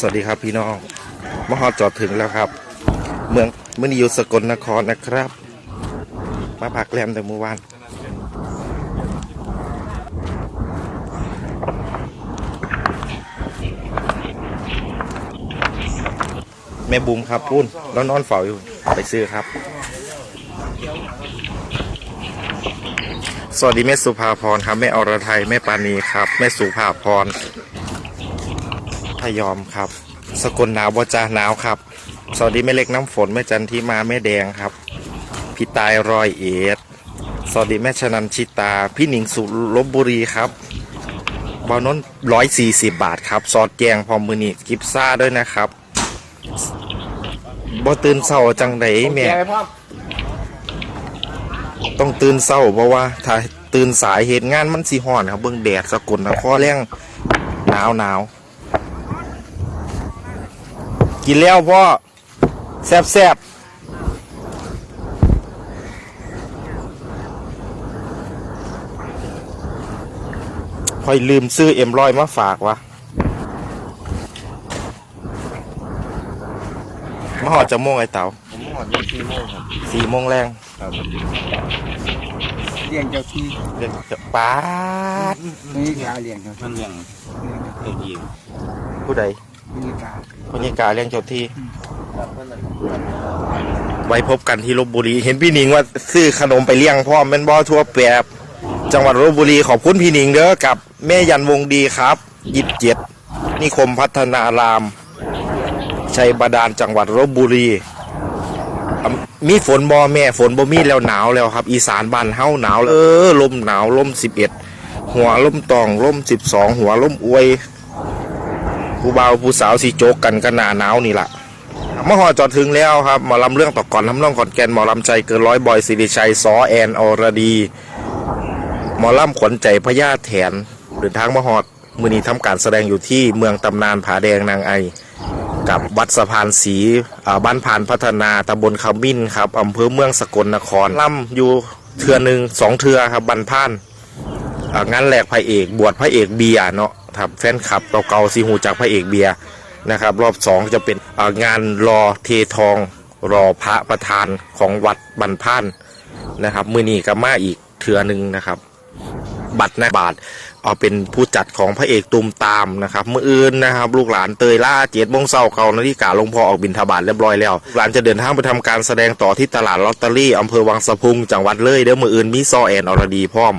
สวัสดีครับพี่น้องมหอจอดถึงแล้วครับ เมืองเมืองอยู่สกลนครนะครับ มาพักแรมแต่เมื่อวานแม่บุมครับปุ้นแล้วนอนเฝ้าอยู่ไปซื้อครับ สวัสดีแม่สุภาพรครับแม่อรไทยแม่ปานีครับ แม่สุภาพร พยอมครับ สกลหนาวบจาหนาวครับ สวัสดีแม่เล็กน้ำฝนแม่จันที่มาแม่แดงครับ พี่ตายรอยเอ็ดสวัสดีแม่ชนันชิตา พี่หนิงสุลบบุรีครับบานนร้อยสี่สิบบาทครับ ซอสแกงพอมือนี่กิฟซ่าด้วยนะครับบ่ตื่นเศร้าจังไดแม่ต้องตื่นเศร้าเพราะว่าถ้าตื่นสายเหตุงานมันสีห่อนครับ เบิ่งแดดสกลนครแรงหนาวหนาว กินแล้วพ่อแซบแซบคอยลืมซื้อเอ็มร้อยมาฝากวะมาหอดจะโมงไอเต๋าผมหอดยี่สี่โมงครับสี่โมงแรงครับเลี้ยงเจ้าที่เด็กจะป้าดนี่กาเลี้ยงครับมันเลี้ยงเจ้าหญิงผู้ใด นี่กาพญากาเลี้ยงเจ้าที่ไว้พบกันที่ลบบุรี เห็นพี่หนิงว่าซื้อขนมไปเลี้ยงพ่อมแม่นบ่ทั่วแปบจังหวัดลบบุรีขอบคุณพี่หนิงเด้อกับแม่ยันวงดีครับยิบเจ็ดนิคมพัฒนาราม ชัยบาดาลจังหวัดลบบุรีอะมีฝนบ่แม่ฝนบ่มีแล้วหนาวแล้วครับ อีสานบ้านเฮาหนาวแล้วเออลมหนาวลมสิบเอ็ดหัวลมตองลมสิบสองหัวลมอวย ผู้บ่าวผู้สาวสีโจกกันกันหนาหนาวนี่ละมหอจอดถึงแล้วครับหมอลำเรื่องต่อก่อนทำน้องขอนแก่นหมอลำใจเกินร้อยบอยสิริชัยซอแอนอรดีหมอลำขวัญใจพญาแถนเดินทางมหอดมือนี้ทำการแสดงอยู่ที่เมืองตำนานผาแดงนางไอ กับวัดสะพานสีบ้านพานพัฒนาตำบลขมิ้นครับอำเภอเมืองสกลนครล่ำอยู่เทือหนึ่งสองเทือครับบันพาน งานแหลกพระเอกบวชพระเอกเบียเนาะครับแฟนคลับเก่าๆซีหูจากพระเอกเบียนะครับ รอบสองจะเป็นงานรอเททองรอพระประธานของวัดบันพานนะครับ มือนี้ก็มาอีกเถือหนึ่งนะครับ บัตรนะบาท เอาเป็นผู้จัดของพระเอกตุมตามนะครับเมื่ออื่นนะครับ ลูกหลานเตยล่าเจ็ดโมงเศร้าเขานาฬิกาลงพอออกบินทบาทเรียบร้อยแล้วหลานจะเดินทางไปทำการแสดงต่อที่ตลาดลอตเตอรี่อำเภอวังสะพุงจังหวัดเลยเดี๋ยวมืออื่นมีซอแอนอรดีพร้อม